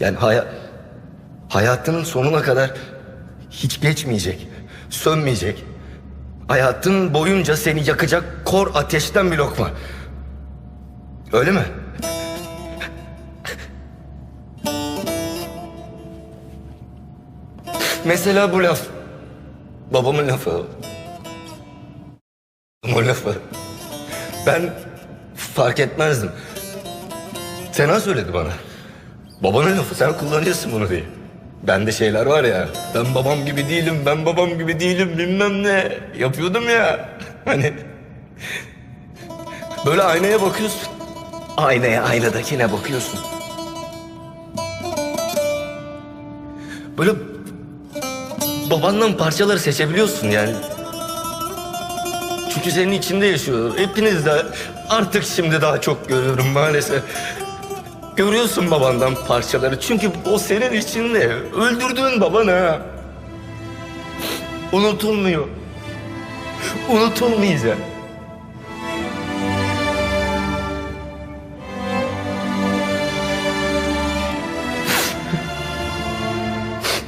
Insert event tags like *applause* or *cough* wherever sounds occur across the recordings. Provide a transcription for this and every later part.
Yani haya- hayatının sonuna kadar hiç geçmeyecek, sönmeyecek. Hayatın boyunca seni yakacak kor ateşten bir lokma. Öyle mi? Mesela bu laf. Babamın lafı. O lafı. Ben fark etmezdim. Sena söyledi bana. Babanın lafı sen kullanıyorsun bunu diye. Bende şeyler var ya. Ben babam gibi değilim, ben babam gibi değilim bilmem ne. Yapıyordum ya. *laughs* Hani böyle aynaya bakıyorsun. Aynaya aynadakine bakıyorsun. Böyle babandan parçaları seçebiliyorsun yani. Çünkü senin içinde yaşıyor. Hepiniz de artık şimdi daha çok görüyorum maalesef. Görüyorsun babandan parçaları. Çünkü o senin içinde. Öldürdüğün baban ha. Unutulmuyor. Unutulmayacak.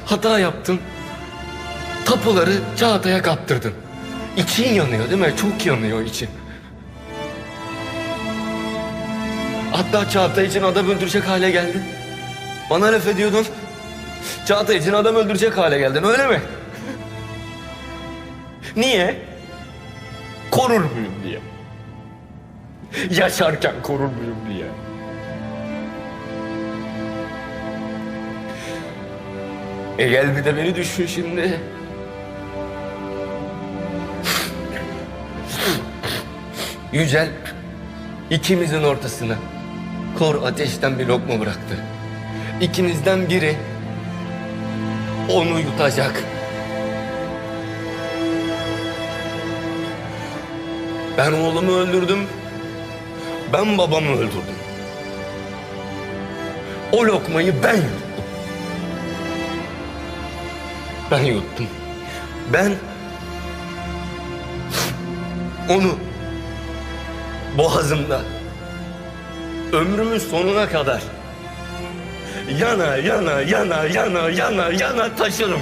Hata yaptın. Tapuları Çağatay'a kaptırdın. İçin yanıyor değil mi? Çok yanıyor için. Hatta Çağatay için adam öldürecek hale geldin. Bana laf ediyordun. Çağatay için adam öldürecek hale geldin öyle mi? Niye? Korur muyum diye. Yaşarken korur muyum diye. E gel bir de beni düşün şimdi. Yücel ikimizin ortasına kor ateşten bir lokma bıraktı. İkimizden biri onu yutacak. Ben oğlumu öldürdüm. Ben babamı öldürdüm. O lokmayı ben yuttum. Ben yuttum. Ben onu boğazımda ömrümün sonuna kadar yana yana yana yana yana yana taşırım.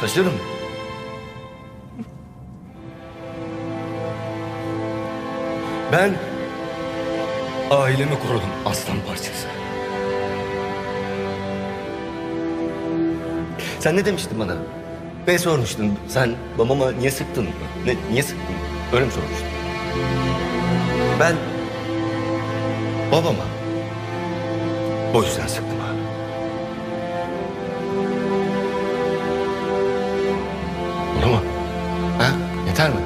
Taşırım. Ben ailemi korudum aslan parçası. Sen ne demiştin bana? Ne sormuştun? Sen babama niye sıktın? Ne, niye sıktın? Öyle mi sormuştun? Ben babama o yüzden sıktım abi. Oldu mu? Ha? Yeter mi?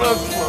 Fuck.